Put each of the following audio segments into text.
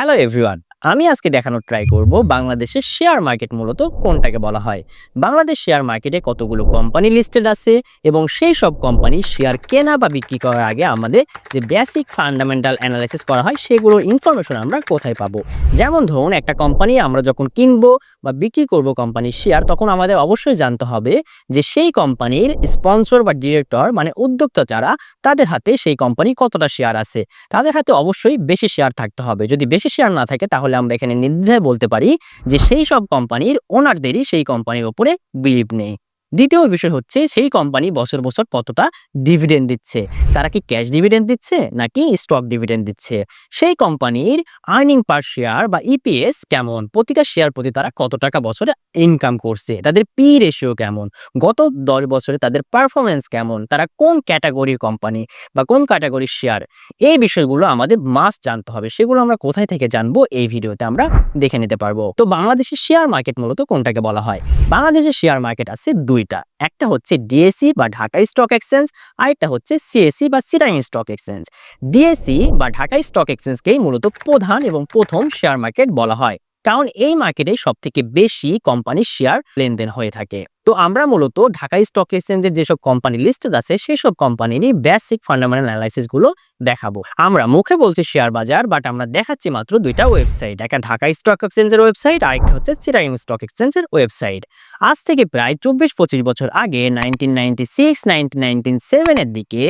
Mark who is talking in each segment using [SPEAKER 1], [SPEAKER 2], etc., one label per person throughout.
[SPEAKER 1] Hello everyone আমি আজকে দেখানোর ট্রাই করব বাংলাদেশের শেয়ার মার্কেট মূলত কোনটাকে বলা হয়। বাংলাদেশ শেয়ার মার্কেটে কতগুলো কোম্পানি লিস্টেড আছে এবং সেই সব কোম্পানি শেয়ার কেনা বা বিক্রি করার আগে আমাদের যে বেসিক ফান্ডামেন্টাল অ্যানালাইসিস করা হয়, সেগুলোর ইনফরমেশন আমরা কোথায় পাবো? যেমন ধরুন, একটা কোম্পানি আমরা যখন কিনবো বা বিক্রি করব কোম্পানির শেয়ার তখন আমাদের অবশ্যই জানতে হবে যে সেই কোম্পানির স্পন্সর বা ডিরেক্টর মানে উদ্যোক্তা যারা, তাদের হাতে সেই কোম্পানি কতটা শেয়ার আছে। তাদের হাতে অবশ্যই বেশি শেয়ার থাকতে হবে। যদি বেশি শেয়ার না থাকে, তাহলে আমরা এখানে নির্দ্বিধায় বলতে পারি যে সেই সব কোম্পানির ওনারদেরই সেই কোম্পানির ওপরে বিলিভ নেই। দ্বিতীয় বিষয় হচ্ছে সেই কোম্পানি বছর বছর কতটা ডিভিডেন্ড দিচ্ছে? তারা কি ক্যাশ ডিভিডেন্ড দিচ্ছে নাকি স্টক ডিভিডেন্ড দিচ্ছে? সেই কোম্পানির আর্নিং পার শেয়ার বা ইপিএস কেমন? প্রতিটা শেয়ার প্রতি তারা কত টাকা বছরে ইনকাম করছে? তাদের পি রেশিও কেমন? গত দশ বছরে তাদের পারফরমেন্স কেমন? তারা কোন ক্যাটাগরির কোম্পানি বা কোন ক্যাটাগরির শেয়ার এই বিষয়গুলো আমাদের মাস্ট জানতে হবে। সেগুলো আমরা কোথায় থেকে জানব? এই ভিডিওতে আমরা দেখে নিতে পারব। তো বাংলাদেশের শেয়ার মার্কেট মূলত কোনটাকে বলা হয়? বাংলাদেশের শেয়ার মার্কেট আছে দুইটা। একটা হচ্ছে ডিএসি বা ঢাকা স্টক এক্সচেঞ্জ আর একটা হচ্ছে সিএসি বা চিটাং স্টক এক্সচেঞ্জ। ডিএসি বা ঢাকা স্টক এক্সচেঞ্জকেই মূলত প্রধান এবং প্রথম শেয়ার মার্কেট বলা হয়। কারণ এই মার্কেটে সব থেকে বেশি কোম্পানির শেয়ার লেনদেন হয়ে থাকে। তো আমরা মূলত ঢাকা স্টক এক্সচেঞ্জের যেসব কোম্পানি লিস্টেড আছে, সেসব কোম্পানিরই বেসিক ফান্ডামেন্টাল অ্যানালাইসিসগুলো দেখাবো। আমরা মুখে বলছি শেয়ার বাজার বাট আমরা দেখাচ্ছি মাত্র দুইটা ওয়েবসাইট একটা ঢাকা স্টক এক্সচেঞ্জের ওয়েবসাইট আরেকটা হচ্ছে চিরাং স্টক এক্সচেঞ্জের ওয়েবসাইট আজ থেকে প্রায় চব্বিশ পঁচিশ বছর আগে nineteen ninety six nineteen nineteen সেভেনের দিকে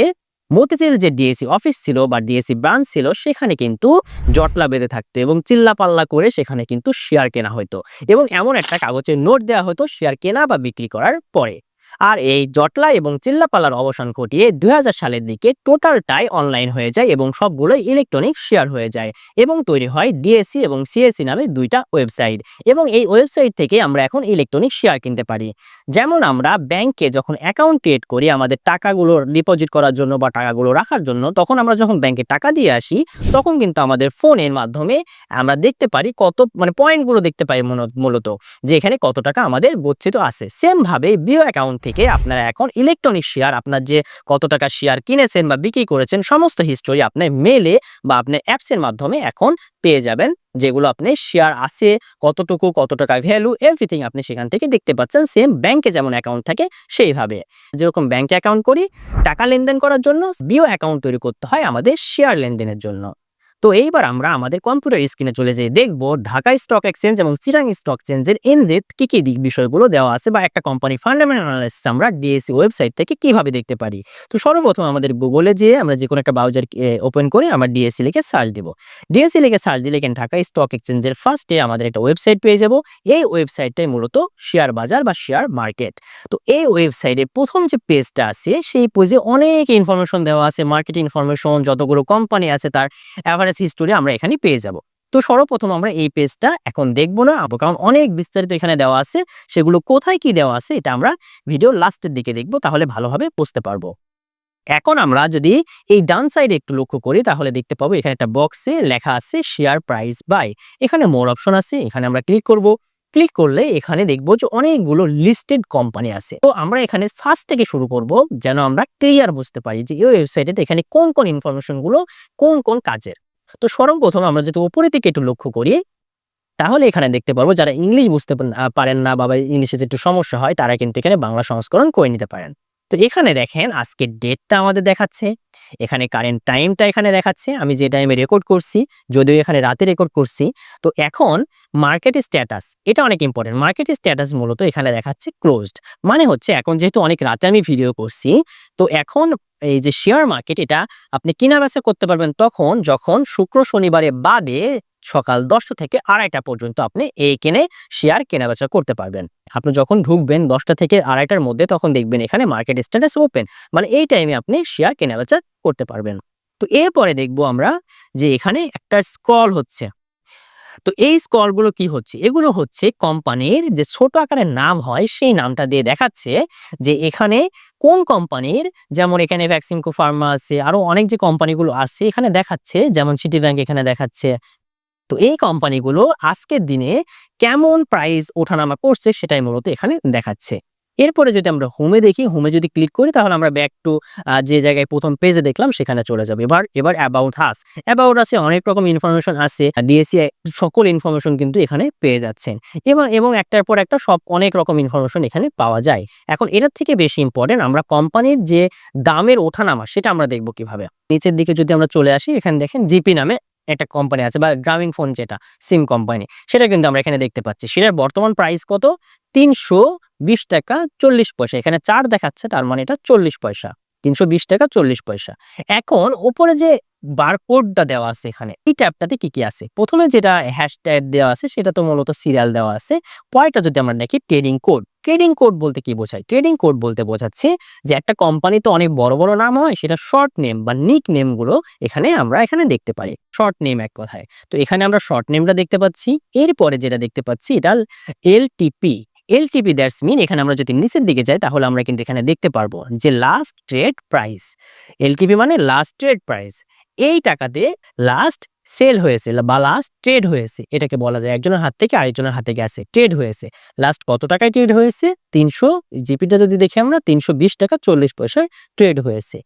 [SPEAKER 1] মতিঝিল যে ডিএসি অফিস ছিল বা ডিএসি ব্রাঞ্চ ছিল, সেখানে কিন্তু জটলা বেঁধে থাকতো এবং চিল্লা পাল্লা করে সেখানে কিন্তু শেয়ার কেনা হতো এবং এমন একটা কাগজের নোট দেওয়া হতো শেয়ার কেনা বা বিক্রি করার পরে। আর এই জটলা এবং চিল্লাপাল্লার অবসান ঘটিয়ে দুই হাজার সালের দিকে টোটালটাই অনলাইন হয়ে যায় এবং সবগুলোই ইলেকট্রনিক শেয়ার হয়ে যায় এবং তৈরি হয় ডিএসসি এবং সিএসসি নামে দুইটা ওয়েবসাইট এবং এই ওয়েবসাইট থেকে আমরা এখন ইলেকট্রনিক শেয়ার কিনতে পারি। যেমন আমরা ব্যাংকে যখন অ্যাকাউন্ট ক্রিয়েট করি আমাদের টাকাগুলো ডিপোজিট করার জন্য বা টাকাগুলো রাখার জন্য, তখন আমরা যখন ব্যাংকে টাকা দিয়ে আসি, তখন কিন্তু আমাদের ফোনের মাধ্যমে আমরা দেখতে পারি কত মানে পয়েন্টগুলো দেখতে পাই মূলত- যে এখানে কত টাকা আমাদের গচ্ছিত আছে। সেম ভাবে বিও অ্যাকাউন্ট থেকে আপনারা এখন ইলেকট্রনিক শেয়ার আপনার যে কত টাকা শেয়ার কিনেছেন বা বিক্রি করেছেন, সমস্ত হিস্টোরি আপনার মেলে বা আপনার অ্যাপসের মাধ্যমে এখন পেয়ে যাবেন, যেগুলো আপনি শেয়ার আছে, কতটুকু, কত টাকা ভ্যালু এভরিথিং আপনি সেখান থেকে দেখতে পাচ্ছেন। সেম ব্যাংকে যেমন অ্যাকাউন্ট থাকে, সেইভাবে। যেরকম ব্যাংকে অ্যাকাউন্ট করি, টাকা লেনদেন করার জন্য বিও অ্যাকাউন্ট তৈরি করতে হয় আমাদের শেয়ার লেনদেনের জন্য। তো এইবার আমরা আমাদের কম্পিউটার স্ক্রিনে চলে যেয়ে দেখব ঢাকা স্টক এক্সচেঞ্জ এবং চিরাং স্টক এক্সচেঞ্জের এনডেপ কি কি দিক বিষয়গুলো দেওয়া আছে বা একটা কোম্পানি ফান্ডামেন্টাল অ্যানালাইসিস আমরা ডিএসসি ওয়েবসাইট থেকে কীভাবে দেখতে পারি। তো সর্বপ্রথম আমাদের গুগলে যেয়ে আমরা যে কোনো একটা ব্রাউজার ওপেন করে আমরা ডিএসসি লিখে সার্চ দিব। ডিএসসি লিখে সার্চ দিলে এখানে ঢাকা স্টক এক্সচেঞ্জের ফার্স্টে আমাদের একটা ওয়েবসাইট পেয়ে যাব। এই ওয়েবসাইটটাই মূলত শেয়ার বাজার বা শেয়ার মার্কেট তো এই ওয়েবসাইটে প্রথম যে পেজটা আছে, সেই পেজে অনেক ইনফরমেশন দেওয়া আছে। মার্কেট ইনফরমেশন যতগুলো কোম্পানি আছে তার অ্যাভারেজ হিস্টোরি আমরা এখানে পেয়ে যাব। তো সর্বপ্রথম আমরা এই পেজটা এখন দেখব না কারণ অনেক বিস্তারিত এখানে দেওয়া আছে। সেগুলো কোথায় কি দেওয়া আছে এটা আমরা ভিডিও লাস্টের দিকে দেখব, তাহলে ভালোভাবে বুঝতে পারব। এখন আমরা যদি এই ডান সাইডে একটু লক্ষ্য করি, তাহলে দেখতে পাবো এখানে একটা বক্সে লেখা আছে শেয়ার প্রাইস বাই এখানে মোর অপশন আছে, এখানে আমরা ক্লিক করব। ক্লিক করলে এখানে দেখব যে অনেকগুলো লিস্টেড কোম্পানি আছে। তো আমরা এখানে ফার্স্ট থেকে শুরু করব, যেন আমরা ক্লিয়ার বুঝতে পারি যে এই ওয়েবসাইটে এখানে কোন কোন ইনফরমেশনগুলো কোন কোন কাজের। তো সর্বপ্রথম আমরা যদি উপরে থেকে একটু লক্ষ্য করি, তাহলে এখানে দেখতে পারব যারা ইংলিশ বুঝতে পারেন না বা ইংলিশে যে একটু সমস্যা হয়, তারা কিন্তু এখানে বাংলা সংস্করণ করে নিতে পারেন। তো এখানে দেখেন আজকের ডেটটা আমাদের দেখাচ্ছে, এখানে কারেন্ট টাইমটা এখানে দেখাচ্ছে, আমি যে টাইমে রেকর্ড করছি, যদিও এখানে রাতে রেকর্ড করছি, তো এখন মার্কেট স্ট্যাটাস এটা অনেক ইম্পর্টেন্ট মার্কেট স্ট্যাটাস মূলত এখানে দেখাচ্ছে ক্লোজড মানে হচ্ছে এখন যেহেতু অনেক রাতে আমি ভিডিও করছি, তো এখন এই যে শেয়ার মার্কেট এটা আপনি কিনা বেচা করতে পারবেন তখন, যখন শুক্র শনিবারে বাদে সকাল দশটা থেকে আড়াইটা পর্যন্ত আপনি এই কেনে শেয়ার কেনা বেচা করতে পারবেন। আপনি যখন ঢুকবেন দশটা থেকে আড়াইটার মধ্যে, তখন দেখবেন এখানে মার্কেট স্ট্যাটাস ওপেন মানে এই টাইমে আপনি শেয়ার কেনা বেচা করতে পারবেন। তো এরপরে দেখব আমরা যে এখানে একটা স্ক্রল হচ্ছে। তো এই স্কলগুলো কি হচ্ছে? এগুলো হচ্ছে কোম্পানির যে ছোট আকারের নাম হয়, সেই নামটা দিয়ে দেখাচ্ছে যে এখানে কোন কোম্পানির যেমন এখানে ভ্যাকসিনকো ফার্মা আছে, আরও অনেক যে কোম্পানিগুলো আছে, এখানে দেখাচ্ছে, যেমন সিটি ব্যাংক এখানে দেখাচ্ছে। তো এই কোম্পানিগুলো আজকের দিনে কেমন প্রাইস ওঠানামা করছে, সেটাই মূলত এখানে দেখাচ্ছে। এরপরে যদি আমরা হোমে দেখি হোমে যদি ক্লিক করি, তাহলে আমরা ব্যাক টু যে জায়গায় প্রথম পেজে দেখলাম, সেখানে চলে যাবে। এবার এবার অ্যাবাউট হাস অ্যাবাউট আছে অনেক রকম ইনফরমেশন আছে। ডিএসসি সকল ইনফরমেশন কিন্তু এখানে পেয়ে যাচ্ছেন। এবং এবং একটার পর একটা সব অনেক রকম ইনফরমেশন এখানে পাওয়া যায়। এখন এটার থেকে বেশি ইম্পর্টেন্ট আমরা কোম্পানির যে দামের ওঠানামা, সেটা আমরা দেখব কীভাবে। নিচের দিকে যদি আমরা চলে আসি, এখানে দেখেন জিপি নামে একটা কোম্পানি আছে বা গ্রামীণ ফোন যেটা সিম কোম্পানি সেটা কিন্তু আমরা এখানে দেখতে পাচ্ছি। সেটার বর্তমান প্রাইস কত? তিনশো বিশ টাকা চল্লিশ পয়সা। এখানে চার দেখাচ্ছে, তার মানে এটা চল্লিশ পয়সা। তিনশো বিশ টাকা চল্লিশ পয়সা। এখন ওপরে যে বারকোডটা দেওয়া আছে এখানে। এই ট্যাবটাতে কি কি আছে? প্রথমে যেটা হ্যাশট্যাগ দেওয়া আছে, সেটা তো মূলত সিরিয়াল দেওয়া আছে। পরেরটা যদি আমরা দেখি ট্রেডিং কোড ট্রেডিং কোড বলতে কি বোঝায়? ট্রেডিং কোড বলতে বোঝাচ্ছে যে একটা কোম্পানি তো অনেক বড় বড় নাম হয়, সেটা শর্ট নেম বা নিক নেমগুলো এখানে আমরা এখানে দেখতে পারি। শর্ট নেম এক কথায়। তো এখানে আমরা শর্ট নেমটা দেখতে পাচ্ছি। এরপরে যেটা দেখতে পাচ্ছি, এটা এল টিপি এলটিপি এলটিপি দ্যাটস মিন এখানে আমরা যদি নিচের দিকে যাই, তাহলে আমরা কিন্তু এখানে দেখতে পারব যে লাস্ট ট্রেড প্রাইস এলটিপি মানে লাস্ট ট্রেড প্রাইস এই টাকাতে লাস্ট সেল হয়েছে বা লাস্ট ট্রেড হয়েছে। এটাকে বলা যায় একজনের হাত থেকে আরেকজনের হাতে গেছে ট্রেড হয়েছে। লাস্ট কত টাকায় ট্রেড হয়েছে? তিনশো জিপিটা যদি দেখি আমরা, তিনশো বিশ টাকা চল্লিশ পয়সার ট্রেড হয়েছে।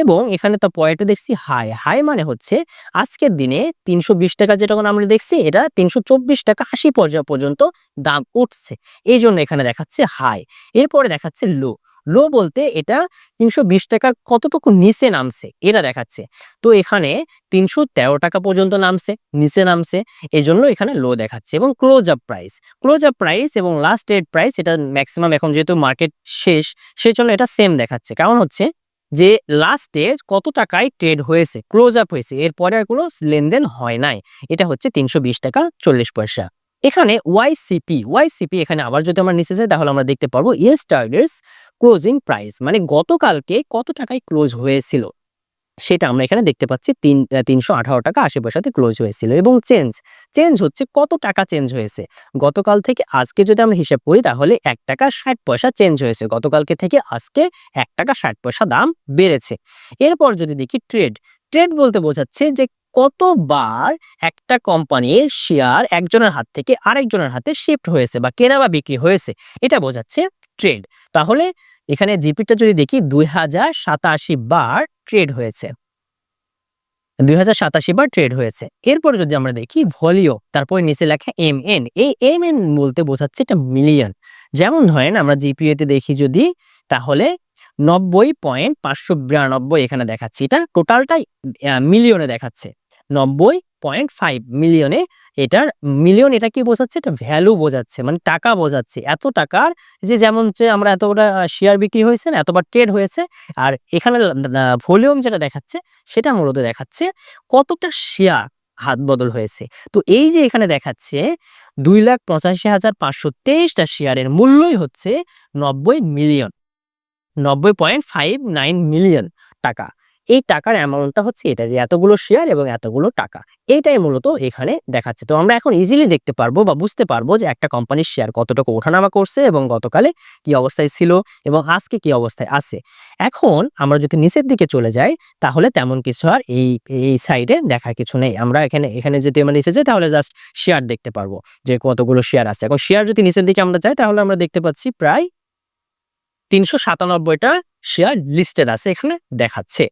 [SPEAKER 1] এবং এখানে তো পয়েন্টে দেখছি হাই হাই মানে হচ্ছে আজকের দিনে তিনশো বিশ টাকা যেটা আমরা দেখছি, এটা তিনশো চব্বিশ টাকা আশি পর্যায় পর্যন্ত দাম উঠছে। এই জন্য এখানে দেখাচ্ছে হাই এরপরে দেখাচ্ছে লো লো বলতে এটা তিনশো বিশ টাকার কতটুকু নিচে নামছে, এটা দেখাচ্ছে। তো এখানে তিনশো তেরো টাকা পর্যন্ত নামছে, নিচে নামছে এই জন্য এখানে লো দেখাচ্ছে এবং close up price close up price এবং লাস্ট ডেট প্রাইস এটা ম্যাক্সিমাম এখন যেহেতু মার্কেট শেষ সেই জন্য এটা সেম দেখাচ্ছে। কারণ হচ্ছে যে লাস্টে কত টাকায় ট্রেড হয়েছে ক্লোজ আপ হয়েছে, এরপরে আর কোনো লেনদেন হয় নাই। এটা হচ্ছে তিনশো বিশ টাকা চল্লিশ পয়সা। এখানে ওয়াইসিপি ওয়াইসিপি এখানে আবার যদি আমরা নিচে যাই, তাহলে আমরা দেখতে পারব ইয়েস্টারডেস ক্লোজিং প্রাইস মানে গতকালকে কত টাকায় ক্লোজ হয়েছিল? সেটা আমরা এখানে দেখতে পাচ্ছি তিন তিনশো আঠারো টাকা আশি পয়সাতে ক্লোজ হয়েছিল এবং চেঞ্জ চেঞ্জ হচ্ছে কত টাকা চেঞ্জ হয়েছে? গতকাল থেকে আজকে যদি আমরা হিসাব করি, তাহলে এক টাকা ষাট পয়সা চেঞ্জ হয়েছে। গতকালকে থেকে আজকে এক টাকা ষাট পয়সা দাম বেড়েছে। এরপর যদি দেখি ট্রেড ট্রেড বলতে বোঝাচ্ছে যে কতবার একটা কোম্পানির শেয়ার একজনের হাত থেকে আরেকজনের হাতে শিফট হয়েছে বা কেনা বা বিক্রি হয়েছে, এটা বোঝাচ্ছে ট্রেড তাহলে এখানে জিপিটা যদি দেখি, দুই হাজার সাতাশি বার ট্রেড হয়েছে। দুই হাজার সাতাশি বার ট্রেড হয়েছে। এরপরে যদি আমরা দেখি ভলিও তারপরে নিচে লেখা এম এন এই এম এন বলতে বোঝাচ্ছে এটা মিলিয়ন যেমন ধরেন আমরা জিপিএতে দেখি যদি, তাহলে নব্বই পয়েন্ট পাঁচশো বিরানব্বই এখানে দেখাচ্ছি। এটা টোটালটাই মিলিয়নে দেখাচ্ছে। নব্বই পয়েন্ট ফাইভ মিলিয়নে এটার, মিলিয়ন এটা কি বোঝাচ্ছে? এটা ভ্যালু বোঝাচ্ছে মানে টাকা বোঝাচ্ছে। এত টাকার যে যেমন যে আমরা এতটা শেয়ার বিক্রি হয়েছে না, এতবার ট্রেড হয়েছে, আর এখানে ভলিউম যেটা দেখাচ্ছে, সেটা মূলত দেখাচ্ছে কতটা শেয়ার হাত বদল হয়েছে। তো এই যে এখানে দেখাচ্ছে, দুই লাখ পঁচাশি হাজার পাঁচশো তেইশটা শেয়ারের মূল্যই হচ্ছে নব্বই মিলিয়ন, নব্বই পয়েন্ট ফাইভ নাইন মিলিয়ন টাকা। এই টাকার অ্যামাউন্টটা হচ্ছে এটা যে এতগুলো শেয়ার এবং এতগুলো টাকা। এটাই মূলত এখানে দেখাচ্ছে। তো আমরা এখন ইজিলি দেখতে পারব বা বুঝতে পারব যে একটা কোম্পানির শেয়ার কতটুকু ওঠানামা করছে এবং গতকালে কি অবস্থায় ছিল এবং আজকে কি অবস্থায় আছে। এখন আমরা যদি নিচের দিকে চলে যাই, তাহলে তেমন কিছু আর এই এই সাইডে দেখার কিছু নেই। আমরা এখানে এখানে যদি আমরা নিচে যাই, তাহলে জাস্ট শেয়ার দেখতে পারব যে কতগুলো শেয়ার আছে। এখন শেয়ার যদি নিচের দিকে আমরা যাই, তাহলে আমরা দেখতে পাচ্ছি প্রায় তিনশো সাতানব্বইটা শেয়ার লিস্টেড আছে এখানে দেখাচ্ছে।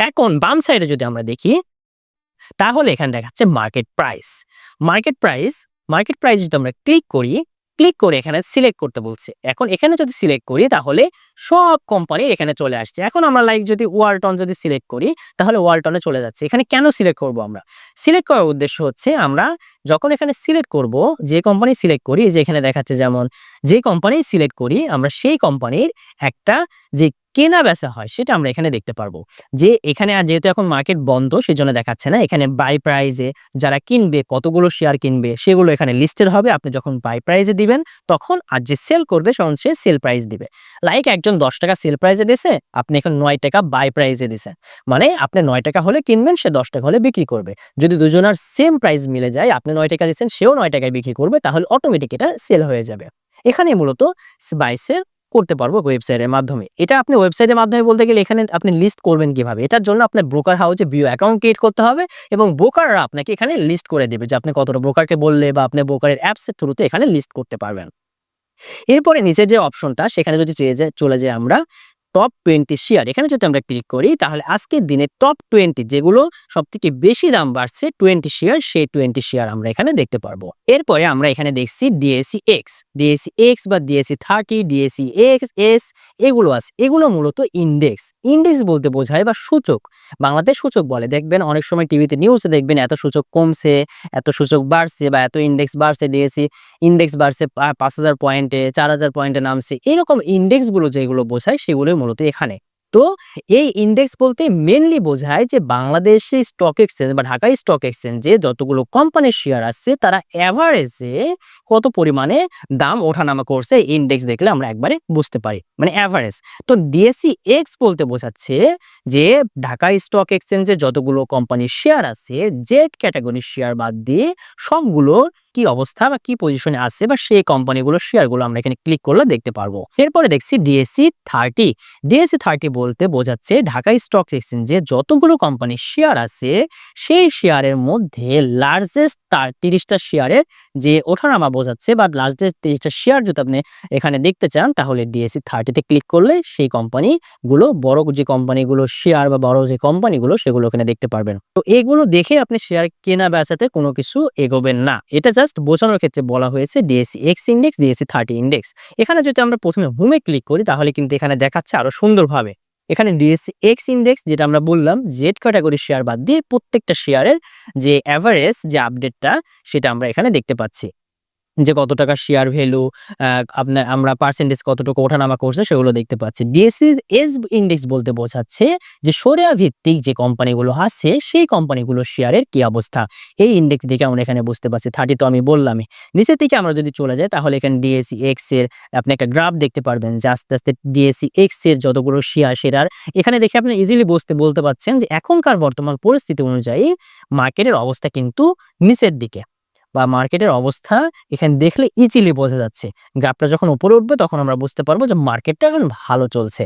[SPEAKER 1] এখন বাম সাইডে যদি আমরা দেখি, তাহলে এখানে দেখাচ্ছে market price market price market price যদি আমরা ক্লিক করি ক্লিক করে এখানে সিলেক্ট করতে বলছে। এখন এখানে যদি সিলেক্ট করি, তাহলে সব কোম্পানির এখানে চলে আসছে। এখন আমরা লাইক যদি ওয়ালটন যদি সিলেক্ট করি, তাহলে ওয়ালটনে চলে যাচ্ছে। এখানে কেন সিলেক্ট করব আমরা? সিলেক্ট করার উদ্দেশ্য হচ্ছে, আমরা যখন এখানে সিলেক্ট করব, যে কোম্পানি সিলেক্ট করি, যে এখানে দেখাচ্ছে যেমন, যে কোম্পানি সিলেক্ট করি, আমরা সেই কোম্পানির একটা যে কেনা বেচা হয়, সেটা আমরা এখানে দেখতে পারব। যে এখানে আর যেহেতু এখন মার্কেট বন্ধ, সেজন্য দেখাচ্ছে না। এখানে বাই প্রাইজে যারা কিনবে, কতগুলো শেয়ার কিনবে, সেগুলো এখানে লিস্টেড হবে। আপনি যখন বাই প্রাইজে দিবেন, তখন আর যে সেল করবে, তখন সে সেল প্রাইস দিবে। লাইক একজন দশ টাকা সেল প্রাইজে দিছে, আপনি এখন নয় টাকা বাই প্রাইজে দিছে মানে আপনি নয় টাকা হলে কিনবেন, সে দশ টাকা হলে বিক্রি করবে। যদি দুজনের সেম প্রাইস মিলে যায়, আপনি নয় টাকা দিচ্ছেন, সেও নয় টাকায় বিক্রি করবে, তাহলে অটোমেটিক এটা সেল হয়ে যাবে। এখানে মূলত বাইসের করতে পারব ওয়েবসাইটের মাধ্যমে। এটা আপনি ওয়েবসাইটের মাধ্যমে বলতে গেলে এখানে আপনি লিস্ট করবেন কীভাবে? এটার জন্য আপনার ব্রোকার হাউসে বিও অ্যাকাউন্ট ক্রিয়েট করতে হবে এবং ব্রোকাররা আপনাকে এখানে লিস্ট করে দেবে যে আপনি কতটা ব্রোকারকে বললে বা আপনি ব্রোকারের অ্যাপসের থ্রুতে এখানে লিস্ট করতে পারবেন। এরপরে নিচের যে অপশনটা সেখানে যদি যায়, চলে যায় আমরা টপ টোয়েন্টি শেয়ার এখানে যদি আমরা ক্লিক করি, তাহলে আজকের দিনে টপ টোয়েন্টি যেগুলো সব থেকে বেশি দাম বাড়ছে টোয়েন্টি শেয়ার সেই টোয়েন্টি শেয়ার আমরা এখানে দেখতে পারব। এরপরে আমরা এখানে দেখছি ডিএসি এক্স ডিএসি এক্স বা DSE thirty DSE X S এগুলো আছে। এগুলো মূলত ইন্ডেক্স ইন্ডেক্স বলতে বোঝায় বা সূচক। বাংলাদেশ সূচক বলে। দেখবেন অনেক সময় টিভিতে নিউজে দেখবেন এত সূচক কমছে, এত সূচক বাড়ছে বা এত ইন্ডেক্স বাড়ছে ডিএসি ইন্ডেক্স বাড়ছে পাঁচ হাজার পয়েন্টে চার হাজার পয়েন্টে নামছে। এরকম ইন্ডেক্সগুলো যেগুলো বোঝায় সেগুলো মূলত এখানে। তো এই ইন্ডেক্স বলতে মেনলি বোঝায় যে বাংলাদেশে স্টক এক্সচেঞ্জ বা ঢাকা স্টক এক্সচেঞ্জে যতগুলো কোম্পানির শেয়ার আসছে, তারা অ্যাভারেজে কত পরিমাণে দাম ওঠানামা করছে ইন্ডেক্স দেখলে আমরা একবারে বুঝতে পারি। মানে অ্যাভারেজ তো ডিএসসি এক্স বলতে বোঝাচ্ছে যে ঢাকা স্টক এক্সচেঞ্জে যতগুলো কোম্পানির শেয়ার আছে জেড ক্যাটাগরির শেয়ার বাদ দিয়ে সবগুলোর কি অবস্থা বা কি পজিশনে আছে বা সেই কোম্পানিগুলোর শেয়ারগুলো আমরা এখানে ক্লিক করলে দেখতে পারব। এরপরে দেখছি ডিএসসি থার্টি ডিএসসি থার্টি বলতে বোঝাচ্ছে ঢাকা স্টক এক্সচেঞ্জে যতগুলো কোম্পানির শেয়ার আছে, সেই শেয়ারের মধ্যে লার্জেস্ট তার তিরিশটা শেয়ারের যে ওঠানামা বোঝাচ্ছে বা লার্জেস্ট তিরিশটা শেয়ার যদি আপনি এখানে দেখতে চান, তাহলে ডিএসসি থার্টিতে ক্লিক করলে সেই কোম্পানিগুলো বড় যে কোম্পানিগুলো শেয়ার বা বড় যে কোম্পানিগুলো সেগুলো এখানে দেখতে পারবেন। তো এগুলো দেখে আপনি শেয়ার কেনা বেচাতে কোনো কিছু এগোবেন না। এটা জাস্ট বোঝানোর ক্ষেত্রে বলা হয়েছে DSC X index DSC thirty index এখানে যদি আমরা প্রথমে হোমে ক্লিক করি, তাহলে কিন্তু এখানে দেখাচ্ছে আরও সুন্দরভাবে। এখানে ডিএসি এক্স ইন্ডেক্স যেটা আমরা বললাম জেড ক্যাটাগরি শেয়ার বাদ দিয়ে প্রত্যেকটা শেয়ারের যে অ্যাভারেজ যে আপডেটটা সেটা আমরা এখানে দেখতে পাচ্ছি। যে কত টাকা শেয়ার ভ্যালু আপনার আমরা পার্সেন্টেজ কতটুকু ওঠানামা করছে সেগুলো দেখতে পাচ্ছি। ডিএসসি এস ইন্ডেক্স বলতে বোঝাচ্ছে যে সরিয়া ভিত্তিক যে কোম্পানিগুলো আছে সেই কোম্পানিগুলোর শেয়ারের কি অবস্থা। এই ইন্ডেক্স দেখে আমরা এখানে বুঝতে পারছি থার্টি তো আমি বললামই। নিচের দিকে আমরা যদি চলে যাই তাহলে এখানে ডিএসসি এক্সের আপনি একটা গ্রাফ দেখতে পারবেন যে আস্তে আস্তে ডিএসসি এক্সের যতগুলো শেয়ার সেটার এখানে দেখে আপনি ইজিলি বুঝতে, বলতে পারছেন যে এখনকার বর্তমান পরিস্থিতি অনুযায়ী মার্কেটের অবস্থা কিন্তু নিচের দিকে। বা মার্কেটের অবস্থা এখানে দেখলে ইজিলি বোঝা যাচ্ছে। গ্রাফটা যখন উপরে উঠবে তখন আমরা বুঝতে পারব যে মার্কেটটা এখন ভালো চলছে।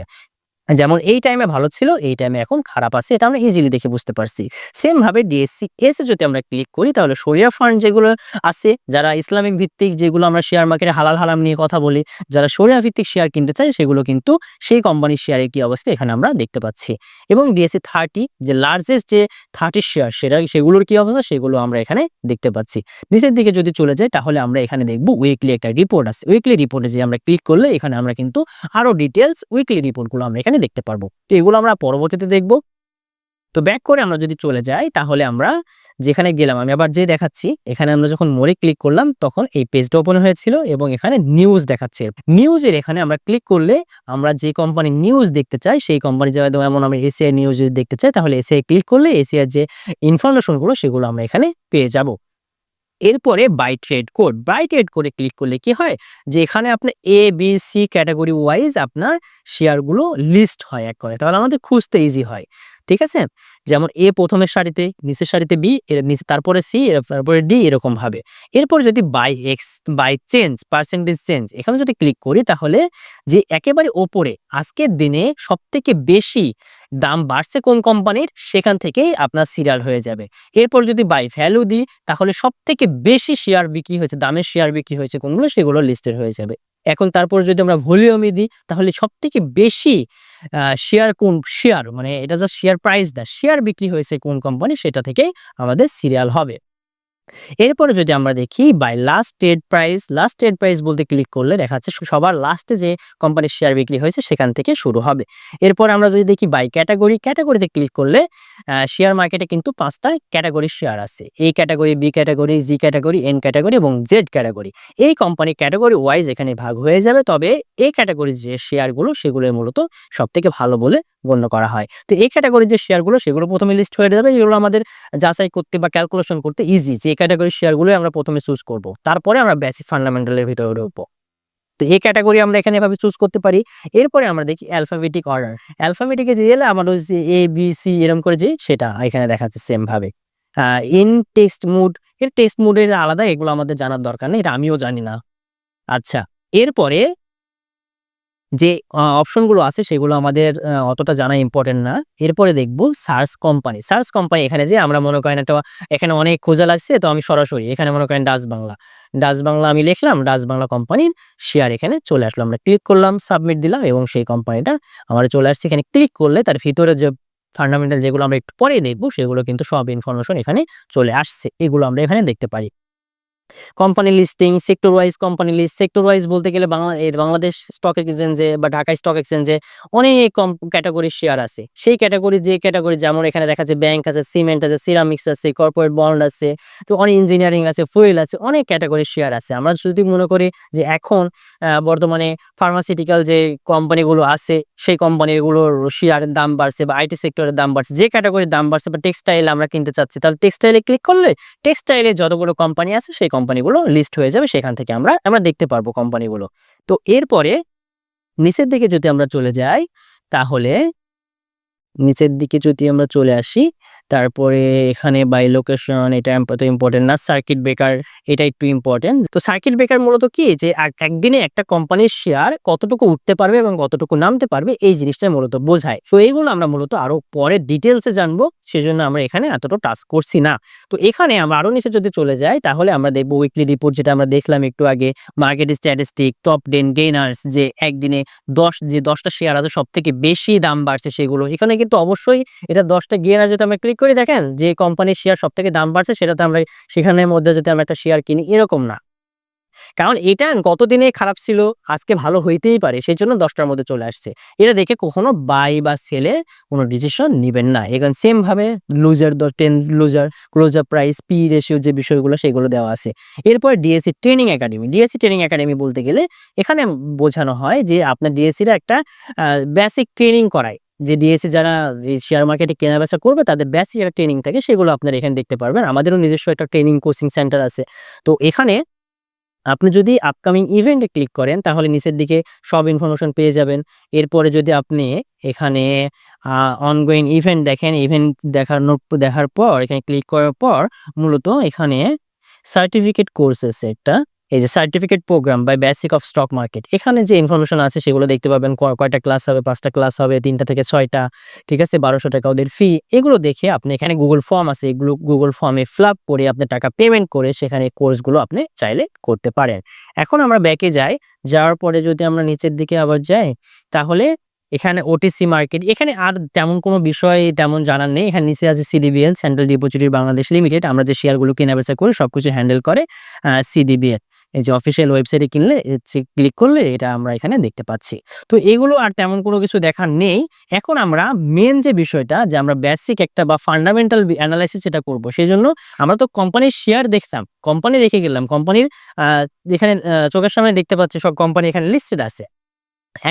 [SPEAKER 1] যেমন এই টাইমে ভালো ছিল, এই টাইমে এখন খারাপ আছে, এটা আমরা ইজিলি দেখে বুঝতে পারছি। সেম ভাবে ডিএসসি এস যদি আমরা ক্লিক করি, তাহলে সরিয়া ফান্ড যেগুলো আছে, যারা ইসলামিক ভিত্তিক যেগুলো আমরা শেয়ার মার্কেটে হালাল হালাম নিয়ে কথা বলি, যারা সরিয়া ভিত্তিক শেয়ার কিনতে চাই সেগুলো কিন্তু সেই কোম্পানির শেয়ারের কি অবস্থা, এখানে আমরা দেখতে পাচ্ছি। এবং ডিএসসি থার্টি যে লার্জেস্ট যে থার্টি শেয়ার সেটা, সেগুলোর কি অবস্থা, সেগুলো আমরা এখানে দেখতে পাচ্ছি। নিচের দিকে যদি চলে যাই, তাহলে আমরা এখানে দেখব উইকলি একটা রিপোর্ট আছে। উইকলি রিপোর্টে যে আমরা ক্লিক করলে, এখানে আমরা কিন্তু আরও ডিটেলস উইকলি রিপোর্টগুলো আমরা এখানে দেখতে পারব। তো এগুলো আমরা পরবর্তীতে দেখব। তো ব্যাক করে আমরা যদি চলে যাই, তাহলে আমরা যেখানে গেলাম, আমি আবার যে দেখাচ্ছি, এখানে আমরা যখন মোড়ে ক্লিক করলাম, তখন এই পেজটা ওপেন হয়েছিল এবং এখানে নিউজ দেখাচ্ছে। নিউজের এখানে আমরা ক্লিক করলে আমরা যে কোম্পানির নিউজ দেখতে চাই, সেই কোম্পানি যেমন আমরা এসিআই নিউজ যদি দেখতে চাই, তাহলে এসিআই ক্লিক করলে এসিআর যে ইনফরমেশনগুলো সেগুলো আমরা এখানে পেয়ে যাব। এরপরে by trade code by trade কোডে ক্লিক করলে কি হয়? যে এখানে আপনার A B C category wise আপনার শেয়ারগুলো লিস্ট হয় এক করে তাহলে আমাদের খুঁজতে ইজি হয়। ঠিক আছে? যেমন এ প্রথমের সারিতে, নিচের সারিতে বি, এর নিচে তারপরে সি তারপরে ডি এরকম ভাবে। এরপর যদি by X, by change, percentage change, এখানে যদি ক্লিক করি তাহলে যে একেবারে ওপরে, আজকের দিনে সব থেকে বেশি দাম বাড়ছে কোন কোম্পানির? সেখান থেকেই আপনার সিরিয়াল হয়ে যাবে। এরপর যদি বাই ভ্যালু দিই, তাহলে সব থেকে বেশি শেয়ার বিক্রি হয়েছে, দামের শেয়ার বিক্রি হয়েছে কোনগুলো? সেগুলো লিস্টেড হয়ে যাবে। এখন তারপর যদি আমরা ভলিউমে দিই, তাহলে সব থেকে বেশি শেয়ার কোন শেয়ার মানে এটা যা শেয়ার প্রাইস দা শেয়ার বিক্রি হয়েছে কোন কোম্পানি সেটা থেকেই আমাদের সিরিয়াল হবে। এরপরে যদি আমরা দেখি by last trade price last trade price বলতে ক্লিক করলে দেখা যাচ্ছে সবার লাস্টে যে কোম্পানির শেয়ার বিক্রি হয়েছে সেখান থেকে শুরু হবে। এরপর আমরা যদি দেখি বাই ক্যাটাগরি ক্যাটাগরিতে ক্লিক করলে শেয়ার মার্কেটে কিন্তু পাঁচটা ক্যাটাগরির শেয়ার আছে। A category B category G category N category এবং জেড ক্যাটাগরি এই কোম্পানি ক্যাটাগরি ওয়াইজ এখানে ভাগ হয়ে যাবে, তবে এই ক্যাটাগরির যে শেয়ারগুলো সেগুলো মূলত সব থেকে ভালো বলে গণ্য করা হয়। তো এই ক্যাটাগরির যে শেয়ারগুলো সেগুলো প্রথমে লিস্ট হয়ে যাবে। যেগুলো আমাদের যাচাই করতে বা ক্যালকুলেশন করতে ইজি যে ক্যাটাগরির শেয়ারগুলো আমরা প্রথমে চুজ করব। তারপরে আমরা বেসিক ফান্ডামেন্টালের ভিতরে ঢুকবো। তো এই ক্যাটাগরি আমরা এখানে এভাবে চুজ করতে পারি। এরপরে আমরা দেখি অ্যালফাবেটিক অর্ডার অ্যালফাবেটিকে দিয়ে দিলে আমার হচ্ছে এ বি সি এরকম করে যে সেটা এখানে দেখাচ্ছে সেমভাবে ইন টেক্সট মুড এর টেক্সট মুডের আলাদা এগুলো আমাদের জানার দরকার নেই, এটা আমিও জানি না। আচ্ছা এরপরে যে অপশনগুলো আছে সেগুলো আমাদের অতটা জানা ইম্পর্টেন্ট না। এরপরে দেখব সার্চ কোম্পানি। সার্চ কোম্পানি এখানে যে আমরা মনে করেন একটা, এখানে অনেক খোঁজা লাগছে, তো আমি সরাসরি এখানে মনে করেন ডাচ বাংলা। ডাচ বাংলা আমি লিখলাম, ডাচ বাংলা কোম্পানির শেয়ার এখানে চলে আসলো। আমরা ক্লিক করলাম সাবমিট দিলাম এবং সেই কোম্পানিটা আমার চলে আসছে। এখানে ক্লিক করলে তার ভিতরে যে ফান্ডামেন্টাল যেগুলো আমরা একটু পরে দেখব, সেগুলো কিন্তু সব ইনফরমেশন এখানে চলে আসছে। এগুলো আমরা এখানে দেখতে পারি। Company listing sector wise company list sector wise বলতে গেলে বাংলা বাংলাদেশ স্টক এক্সচেঞ্জে বা ঢাকা স্টক এক্সচেঞ্জে অনেক কম ক্যাটাগরির শেয়ার আছে। সেই ক্যাটাগরি যে ক্যাটাগরি যেমন এখানে দেখা যাচ্ছে ব্যাংক আছে সিমেন্ট আছে সিরামিক্স আছে কর্পোরেট বন্ড আছে, তো অনেক ইঞ্জিনিয়ারিং আছে ফুয়েল আছে, অনেক ক্যাটাগরির শেয়ার আছে। আমরা যদি মনে করি যে এখন বর্তমানে ফার্মাসিউটিক্যাল যে কোম্পানিগুলো আছে, সেই কোম্পানিগুলোর শেয়ারের দাম বাড়ছে বা আইটি সেক্টরের দাম বাড়ছে, যে ক্যাটাগরির দাম বাড়ছে বা টেক্সটাইল আমরা কিনতে চাচ্ছি, তাহলে টেক্সটাইলে ক্লিক করলে টেক্সটাইলে যতগুলো কোম্পানি আছে সেই কোম্পানিগুলো লিস্ট হয়ে যাবে, সেখান থেকে আমরা আমরা দেখতে পারব কোম্পানিগুলো তো এরপরে নিচের দিকে যদি আমরা চলে যাই, তাহলে নিচের দিকে যদি আমরা চলে আসি তারপরে এখানে বাই লোকেশন এটা এত ইম্পর্টেন্ট না সার্কিট ব্রেকার এটা একটু ইম্পর্টেন্ট তো সার্কিট ব্রেকার মূলত কি? যে এক- একদিনে একটা কোম্পানির শেয়ার কতটুকু উঠতে পারবে এবং কতটুকু নামতে পারবে, এই জিনিসটা মূলত বোঝায়। তো এইগুলো আমরা মূলত আরও পরে ডিটেলসে জানব, সেজন্য আমরা এখানে এতটা টাচ করছি না। তো এখানে আমরা আরও নিচে যদি চলে যাই, তাহলে আমরা দেখব উইকলি রিপোর্ট যেটা আমরা দেখলাম একটু আগে market statistic top ten gainers যে একদিনে দশ, যে দশটা শেয়ার আছে সব থেকে বেশি দাম বাড়ছে সেগুলো। এখানে কিন্তু অবশ্যই এটা দশটা গেইনার যদি আমরা ক্লিক করি দেখেন, যে কোম্পানির শেয়ার সব থেকে দাম বাড়ছে সেটাতে আমরা সেখানের মধ্যে যদি আমরা একটা শেয়ার কিনি, এরকম না। কারণ এটা কতদিনে খারাপ ছিল, আজকে ভালো হইতেই পারে সেই জন্য দশটার মধ্যে চলে আসছে। এটা দেখে কখনো বাই বা সেলে কোনো ডিসিশন নেবেন না। এখানে সেম ভাবে loser the ten loser closer price P ratio যে বিষয়গুলো, সেগুলো দেওয়া আছে। এরপর DSC training academy DSC training academy বলতে গেলে, এখানে বোঝানো হয় যে আপনার ডিএসসির একটা বেসিক ট্রেনিং করায়। যে ডিএসসি যারা শেয়ার মার্কেটে কেনা বেচা করবে, তাদের বেসিক একটা ট্রেনিং থাকে, সেগুলো আপনারা এখানে দেখতে পারবেন। আমাদেরও নিজস্ব একটা ট্রেনিং কোচিং সেন্টার আছে। তো এখানে আপনি যদি আপকামিং ইভেন্টে ক্লিক করেন, তাহলে নিচের দিকে সব ইনফরমেশন পেয়ে যাবেন। এরপরে যদি আপনি এখানে অনগোয়িং ইভেন্ট দেখেন ইভেন্ট দেখানোর দেখার পর, এখানে ক্লিক করার পর, মূলত এখানে সার্টিফিকেট কোর্স আছে একটা এই যে certificate program by basic of stock market এখানে যে ইনফরমেশন আছে সেগুলো দেখতে পাবেন কয়টা ক্লাস হবে, পাঁচটা ক্লাস হবে, তিনটা থেকে ছয়টা, ঠিক আছে, বারোশো টাকা ওদের ফি এগুলো দেখে আপনি এখানে গুগল ফর্ম আছে, এগুলো গুগল ফর্মে ফিল আপ করে আপনি টাকা পেমেন্ট করে সেখানে কোর্সগুলো আপনি চাইলে করতে পারেন। এখন আমরা ব্যাকে যাই, যাওয়ার পরে যদি আমরা নিচের দিকে আবার যাই, তাহলে এখানে ওটিসি মার্কেট এখানে আর তেমন কোনো বিষয় তেমন জানার নেই, এখানে নিচে আছে CDBL central depository Bangladesh limited আমরা যে শেয়ারগুলো কেনা বেচা করি সবকিছু হ্যান্ডেল করে সিডিবিএল এই যে অফিসিয়াল ওয়েবসাইটে কিনলে ক্লিক করলে এটা আমরা এখানে দেখতে পাচ্ছি। তো এগুলো আর তেমন কোনো কিছু দেখার নেই। এখন আমরা মেন যে বিষয়টা, যে আমরা বেসিক একটা বা ফান্ডামেন্টাল অ্যানালাইসিস যেটা করব সেই জন্য আমরা তো কোম্পানির শেয়ার দেখতাম। কোম্পানি দেখে গেলাম। কোম্পানির এখানে চোখের সামনে দেখতে পাচ্ছি, সব কোম্পানি এখানে লিস্টেড আছে।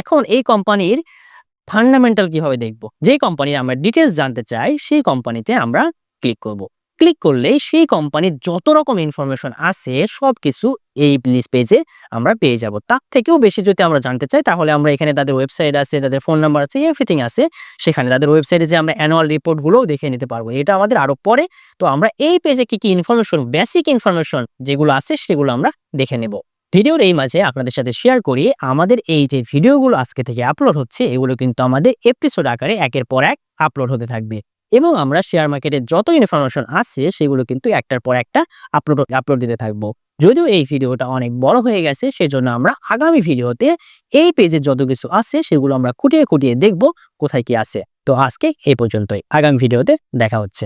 [SPEAKER 1] এখন এই কোম্পানির ফান্ডামেন্টাল কীভাবে দেখব? যে কোম্পানির আমরা ডিটেলস জানতে চাই, সেই কোম্পানিতে আমরা ক্লিক করব। ক্লিক করলেই সেই কোম্পানির যত রকম ইনফরমেশন আছে সব কিছু এই লিস্ট পেজে আমরা পেয়ে যাব। তার থেকেও বেশি যদি আমরা জানতে চাই, তাহলে আমরা এখানে তাদের ওয়েবসাইট আছে, তাদের ফোন নাম্বার আছে এভরিথিং আছে। সেখানে তাদের ওয়েবসাইটে যে আমরা অ্যানুয়াল রিপোর্টগুলোও দেখে নিতে পারব। এটা আমাদের আরও পরে। তো আমরা এই পেজে কি কি ইনফরমেশন বেসিক ইনফরমেশন যেগুলো আছে সেগুলো আমরা দেখে নেব। ভিডিওর এই মাঝে আপনাদের সাথে শেয়ার করি, আমাদের এই যে ভিডিওগুলো আজকে থেকে আপলোড হচ্ছে, এগুলো কিন্তু আমাদের এপিসোড আকারে একের পর এক আপলোড হতে থাকবে। এবং আমরা শেয়ার মার্কেটের যত ইনফরমেশন আছে, সেগুলো কিন্তু একটার পর একটা আপলোড আপলোড দিতে থাকব। যদিও এই ভিডিওটা অনেক বড় হয়ে গেছে, সেজন্য আমরা আগামী ভিডিওতে এই পেজে যত কিছু আছে, সেগুলো আমরা খুঁটিয়ে খুঁটিয়ে দেখব কোথায় কি আছে। তো আজকে এই পর্যন্তই। আগামী ভিডিওতে দেখা হচ্ছে।